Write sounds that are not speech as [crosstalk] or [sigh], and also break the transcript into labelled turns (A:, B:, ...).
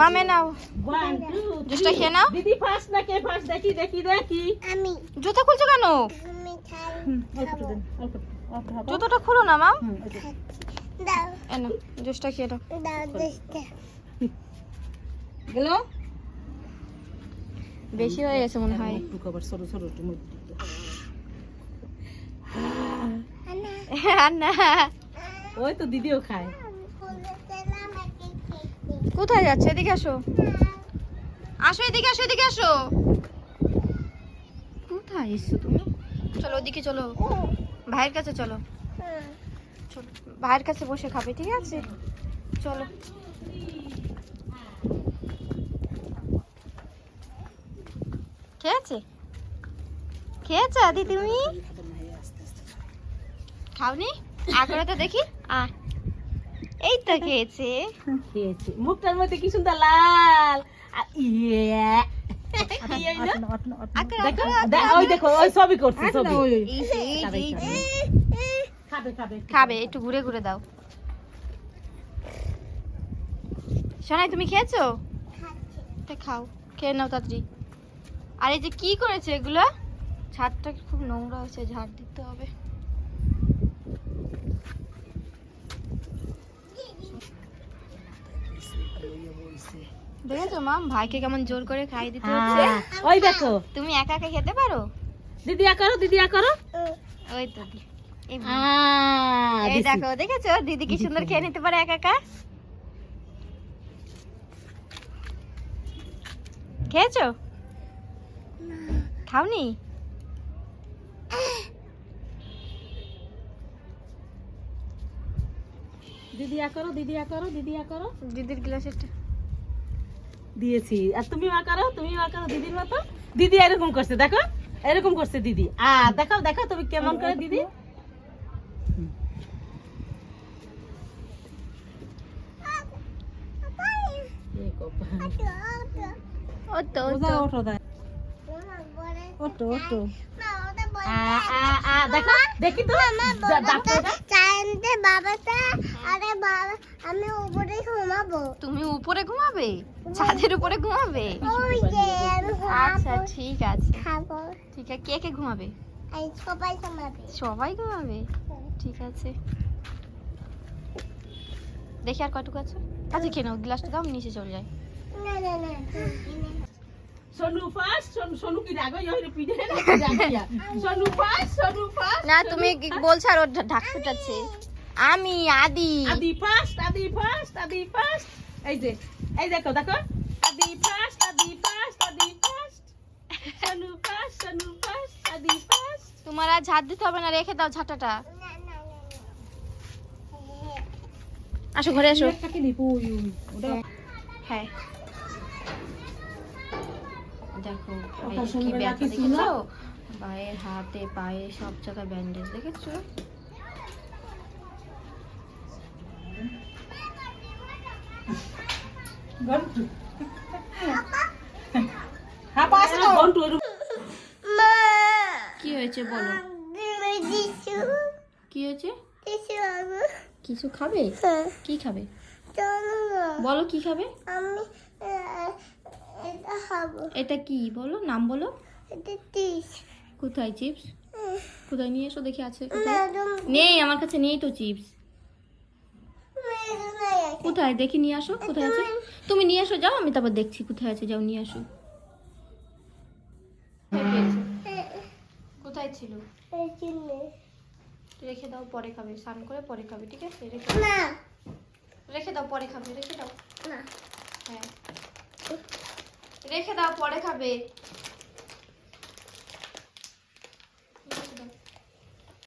A: মামে নাও। জুসটা খেয়ে নাও।
B: দিদি ফার্স্ট না কে ফার্স্ট দেখি দেখি। দেখি
A: জুতো খুলছো কেন। জুতোটা খুলো না মাম।
B: হুম
A: এনো জুসটা খেয়ে নাও।
B: গেল?
A: বেশি হয়ে গেছে মনে হয়। আর না
B: ওই তো দিদিও খায়।
A: কোথায় যাচ্ছে? এদিকে আসো। আসো, এদিকে আসো এদিকে আসো। কোথায় এসছো তুমি? চলো ওদিকে চলো। ভাইয়ের কাছে চলো। ভাইয়ের কাছে বসে খাবে, ঠিক আছে? চলো। খেয়েছে? খেয়েছো আদি তুমি? খাওনি? আ করে তো দেখি? আ এই তো খেয়েছে।
B: খেয়েছি। মুখটার মধ্যে কি সুন্দর লাল। ইয়ে। খাবে
A: একটু ঘুরে ঘুরে দাও। সোনাই তুমি খেয়েছো? খাও খেয়ে নাও তাড়াতাড়ি। আর এই যে কি করেছে এগুলো? ছাদটা খুব নোংরা হয়েছে ঝাড় দিতে হবে। দেখেছ মাম? ভাইকে কেমন জোর করে খাই দিতে হচ্ছে।
B: হ্যাঁ, ওই দেখো।
A: তুমি একা একা খেতে পারো?
B: দিদি আ করো দিদি আ করো।
A: ওই তো এই। দেখো দেখেছ? দিদি কি সুন্দর খেয়ে নিতে পারে একা একা? খেয়েছো? খাওনি?
B: দিদি আ করো দিদি আ করো দিদি আ করো।
A: দিদির গ্লাসের
B: দিয়েছি। আর তুমি মা করো তুমি মা করো দিদির মতো। দিদি এরকম করছে দেখো এরকম করছে দিদি। আ দেখাও দেখাও তুমি কেমন করে দিদি। এ কপা।
A: ও তো তো।
C: আমি উপরে ঘুমাবো।
A: তুমি উপরে ঘুমাবে? ছাদের উপরে ঘুমাবে? আচ্ছা ঠিক আছে। ঠিক আছে কে কে ঘুমাবে?
C: সবাই ঘুমাবে।
A: সবাই ঘুমাবে? ঠিক আছে। দেখি আর কটুকু আছে? আচ্ছা খেয়ে নাও গ্লাসটা দাও নিচে চলে যায়
C: না না না
A: না তুমি বলছো আর ওর ঢাক ফুটাচ্ছে? আমি আদি।
B: আদি first Adi first Adi first এই যে এই দেখো দেখো। আদি first Adi first Adi first Sonu first Sonu first Adi first
A: তোমার আর ঝাড় দিতে হবে না রেখে দাও ঝাঁটাটা। আসো ঘরে
B: ওটা।
A: হ্যাঁ। দেখো কি ব্যথা দেখেছ? হাতে পায়ে সব জায়গায় ব্যান্ডেজ দেখেছ? [laughs]
B: হ্যাঁ
A: কি হয়েছে বলো? কি হয়েছে? কিছু খাবে?
C: হ্যাঁ।
A: কি খাবে? বলো কি খাবে?
C: আমি এটা
A: কি বলো? নাম বলো। কোথায় চিপস? কোথায় নিয়ে এসো দেখি আছে নেই আমার কাছে নেই তো চিপস। কোথায়? দেখি নিয়ে আসো কোথায় আছে? তুমি নিয়ে আসো যাও আমি তারপর দেখছি কোথায় আছে যাও নিয়ে আসো। কোথায় ছিল? রেখে দাও পরে খাবে। স্নান করে পরে খাবে ঠিক আছে? রেখে দাও পরে খাবে রেখে দাও।
C: না।
A: রেখে দাও পরে খাবে।